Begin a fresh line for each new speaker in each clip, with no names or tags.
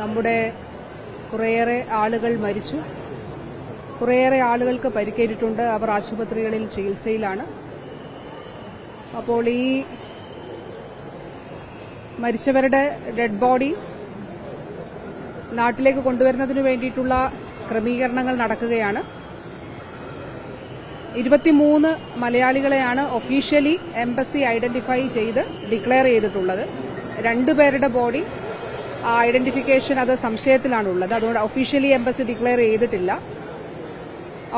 നമ്മുടെ കുറേയേറെ ആളുകൾ മരിച്ചു. കുറേയേറെ ആളുകൾക്ക് പരിക്കേറ്റിട്ടുണ്ട്. അവർ ആശുപത്രികളിൽ ചികിത്സയിലാണ്. അപ്പോൾ ഈ മരിച്ചവരുടെ ഡെഡ് ബോഡി നാട്ടിലേക്ക് കൊണ്ടുവരുന്നതിനു വേണ്ടിയിട്ടുള്ള ക്രമീകരണങ്ങൾ നടക്കുകയാണ്. ഇരുപത്തിമൂന്ന് മലയാളികളെയാണ് ഒഫീഷ്യലി എംബസി ഐഡന്റിഫൈ ചെയ്ത് ഡിക്ലെയർ ചെയ്തിട്ടുള്ളത്. രണ്ടുപേരുടെ ബോഡി ഐഡന്റിഫിക്കേഷൻ അത് സംശയത്തിലാണ് ഉള്ളത് അതുകൊണ്ട് ഒഫീഷ്യലി എംബസി ഡിക്ലെയർ ചെയ്തിട്ടില്ല.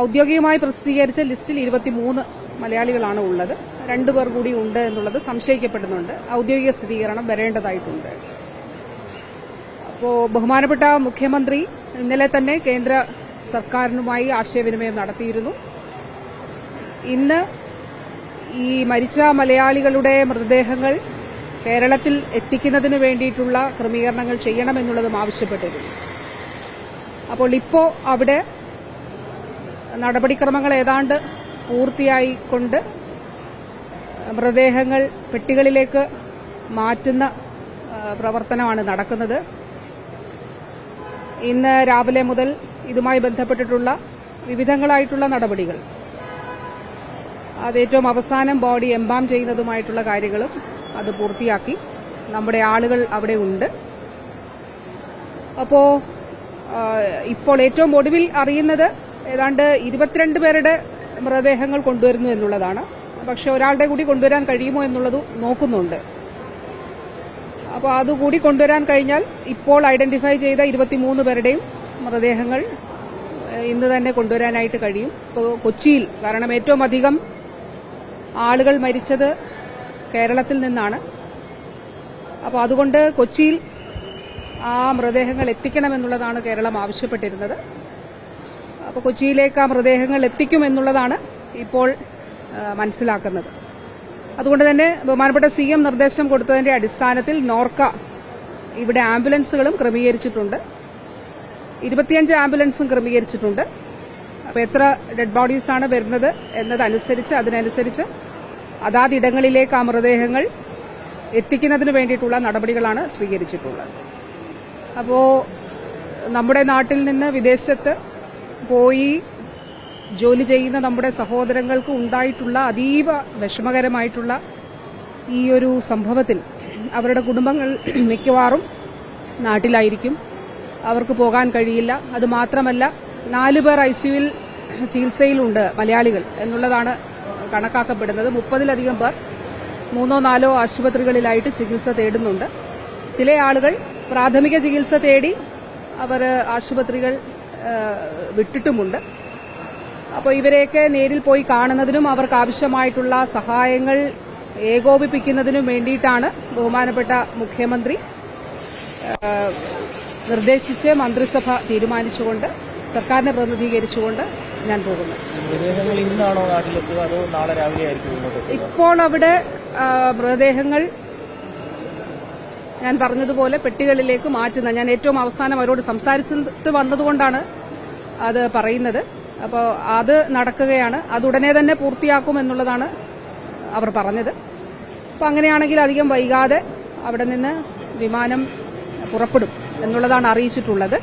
ഔദ്യോഗികമായി പ്രസിദ്ധീകരിച്ച ലിസ്റ്റിൽ ഇരുപത്തിമൂന്ന് മലയാളികളാണ് ഉള്ളത്. രണ്ടുപേർ കൂടി ഉണ്ട് എന്നുള്ളത് സംശയിക്കപ്പെടുന്നുണ്ട്. ഔദ്യോഗിക സ്ഥിരീകരണം വരേണ്ടതായിട്ടുണ്ട്. അപ്പോൾ ബഹുമാനപ്പെട്ട മുഖ്യമന്ത്രി ഇന്നലെ തന്നെ കേന്ദ്ര സർക്കാരിനുമായി ആശയവിനിമയം നടത്തിയിരുന്നു. ഇന്ന് ഈ മരിച്ച മലയാളികളുടെ മൃതദേഹങ്ങൾ കേരളത്തിൽ എത്തിക്കുന്നതിന് വേണ്ടിയിട്ടുള്ള ക്രമീകരണങ്ങൾ ചെയ്യണമെന്നുള്ളതും ആവശ്യപ്പെട്ടിരുന്നു അപ്പോൾ ഇപ്പോൾ അവിടെ നടപടിക്രമങ്ങൾ ഏതാണ്ട് പൂർത്തിയായിക്കൊണ്ട് മൃതദേഹങ്ങൾ പെട്ടികളിലേക്ക് മാറ്റുന്ന പ്രവർത്തനമാണ് നടക്കുന്നത്. ഇന്ന് രാവിലെ മുതൽ ഇതുമായി ബന്ധപ്പെട്ടിട്ടുള്ള വിവിധങ്ങളായിട്ടുള്ള നടപടികൾ. അത് ഏറ്റവും അവസാനം ബോഡി എംബാം ചെയ്യുന്നതുമായിട്ടുള്ള കാര്യങ്ങളും അത് പൂർത്തിയാക്കി. നമ്മുടെ ആളുകൾ അവിടെ ഉണ്ട്. അപ്പോ ഇപ്പോൾ ഏറ്റവും ഒടുവിൽ അറിയുന്നത് ഏതാണ്ട് ഇരുപത്തിരണ്ട് പേരുടെ മൃതദേഹങ്ങൾ കൊണ്ടുവരുന്നു എന്നുള്ളതാണ്. പക്ഷെ ഒരാളുടെ കൂടി കൊണ്ടുവരാൻ കഴിയുമോ എന്നുള്ളത് നോക്കുന്നുണ്ട്. അപ്പോൾ അതുകൂടി കൊണ്ടുവരാൻ കഴിഞ്ഞാൽ ഇപ്പോൾ ഐഡന്റിഫൈ ചെയ്ത ഇരുപത്തിമൂന്ന് പേരുടെയും മൃതദേഹങ്ങൾ ഇന്ന് തന്നെ കൊണ്ടുവരാനായിട്ട് കഴിയും. ഇപ്പോൾ കൊച്ചിയിൽ കാരണം ഏറ്റവും അധികം ആളുകൾ മരിച്ചത് കേരളത്തിൽ നിന്നാണ്. അപ്പോൾ അതുകൊണ്ട് കൊച്ചിയിൽ ആ മൃതദേഹങ്ങൾ എത്തിക്കണമെന്നുള്ളതാണ് കേരളം ആവശ്യപ്പെട്ടിരുന്നത്. അപ്പോൾ കൊച്ചിയിലേക്ക് ആ മൃതദേഹങ്ങൾ എത്തിക്കുമെന്നുള്ളതാണ് ഇപ്പോൾ മനസ്സിലാക്കുന്നത്. അതുകൊണ്ട് തന്നെ ബഹുമാനപ്പെട്ട സി എം നിർദ്ദേശം കൊടുത്തതിന്റെ അടിസ്ഥാനത്തിൽ നോർക്ക ഇവിടെ ആംബുലൻസുകളും ക്രമീകരിച്ചിട്ടുണ്ട്. ഇരുപത്തിയഞ്ച് ആംബുലൻസും ക്രമീകരിച്ചിട്ടുണ്ട്. അപ്പോൾ എത്ര ഡെഡ് ബോഡീസാണ് വരുന്നത് എന്നതനുസരിച്ച് അതിനനുസരിച്ച് അതാതിടങ്ങളിലേക്ക് ആ മൃതദേഹങ്ങൾ എത്തിക്കുന്നതിന് വേണ്ടിയിട്ടുള്ള നടപടികളാണ് സ്വീകരിച്ചിട്ടുള്ളത്. അപ്പോൾ നമ്മുടെ നാട്ടിൽ നിന്ന് വിദേശത്ത് പോയി ജോലി ചെയ്യുന്ന നമ്മുടെ സഹോദരങ്ങൾക്ക് ഉണ്ടായിട്ടുള്ള അതീവ വിഷമകരമായിട്ടുള്ള ഈ ഒരു സംഭവത്തിൽ അവരുടെ കുടുംബങ്ങൾ മിക്കവാറും നാട്ടിലായിരിക്കും. അവർക്ക് പോകാൻ കഴിയില്ല. അതുമാത്രമല്ല നാല് പേർ ഐ സിയുവിൽ ചികിത്സയിലുണ്ട് മലയാളികൾ എന്നുള്ളതാണ് കണക്കാക്കപ്പെടുന്നത്. മുപ്പതിലധികം പേർ മൂന്നോ നാലോ ആശുപത്രികളിലായിട്ട് ചികിത്സ തേടുന്നുണ്ട്. ചില ആളുകൾ പ്രാഥമിക ചികിത്സ തേടി അവർ ആശുപത്രികൾ വിട്ടിട്ടുമുണ്ട്. അപ്പോൾ ഇവരെയൊക്കെ നേരിൽ പോയി കാണുന്നതിനും അവർക്ക് ആവശ്യമായിട്ടുള്ള സഹായങ്ങൾ ഏകോപിപ്പിക്കുന്നതിനും വേണ്ടിയിട്ടാണ് ബഹുമാനപ്പെട്ട മുഖ്യമന്ത്രി നിർദ്ദേശിച്ച് മന്ത്രിസഭ തീരുമാനിച്ചുകൊണ്ട് സർക്കാരിനെ പ്രതിനിധീകരിച്ചുകൊണ്ട് ഞാൻ പോകുന്നത്
മൃതദേഹങ്ങൾ ഇന്നാണോ നാട്ടിലെത്തുക? അതോ നാളെ രാവിലെ ആയിരിക്കും?
ഇപ്പോൾ അവിടെ മൃതദേഹങ്ങൾ ഞാൻ പറഞ്ഞതുപോലെ പെട്ടികളിലേക്ക് മാറ്റുന്ന ഞാൻ ഏറ്റവും അവസാനം അവരോട് സംസാരിച്ചിട്ട് വന്നതുകൊണ്ടാണ് അത് പറയുന്നത്. അപ്പോൾ അത് നടക്കുകയാണ്. അത് ഉടനെ തന്നെ പൂർത്തിയാക്കും എന്നുള്ളതാണ് അവർ പറഞ്ഞത്. അപ്പോൾ അങ്ങനെയാണെങ്കിൽ അധികം വൈകാതെ അവിടെ നിന്ന് വിമാനം പുറപ്പെടും എന്നുള്ളതാണ് അറിയിച്ചിട്ടുള്ളത്.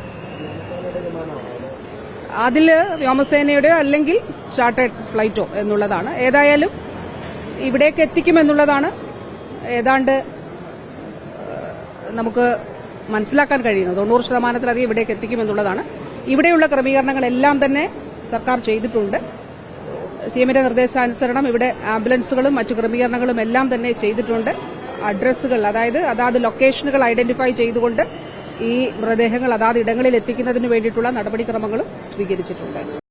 അതിൽ വ്യോമസേനയുടെയോ അല്ലെങ്കിൽ ചാർട്ടേഡ് ഫ്ലൈറ്റോ എന്നുള്ളതാണ്. ഏതായാലും ഇവിടേക്ക് എത്തിക്കുമെന്നുള്ളതാണ് ഏതാണ്ട് നമുക്ക് മനസ്സിലാക്കാൻ കഴിയുന്നത്. തൊണ്ണൂറ് ശതമാനത്തിലധികം ഇവിടേക്ക് എത്തിക്കുമെന്നുള്ളതാണ്. ഇവിടെയുള്ള ക്രമീകരണങ്ങളെല്ലാം തന്നെ സർക്കാർ ചെയ്തിട്ടുണ്ട്. സി എമ്മിന്റെ നിർദ്ദേശാനുസരണം ഇവിടെ ആംബുലൻസുകളും മറ്റു ക്രമീകരണങ്ങളും എല്ലാം തന്നെ ചെയ്തിട്ടുണ്ട്. അഡ്രസ്സുകൾ അതായത് അതാത് ലൊക്കേഷനുകൾ ഐഡന്റിഫൈ ചെയ്തുകൊണ്ട് ഈ മൃതദേഹങ്ങൾ അതാത് ഇടങ്ങളിൽ എത്തിക്കുന്നതിന് വേണ്ടിയിട്ടുള്ള നടപടിക്രമങ്ങളും സ്വീകരിച്ചിട്ടുണ്ട്.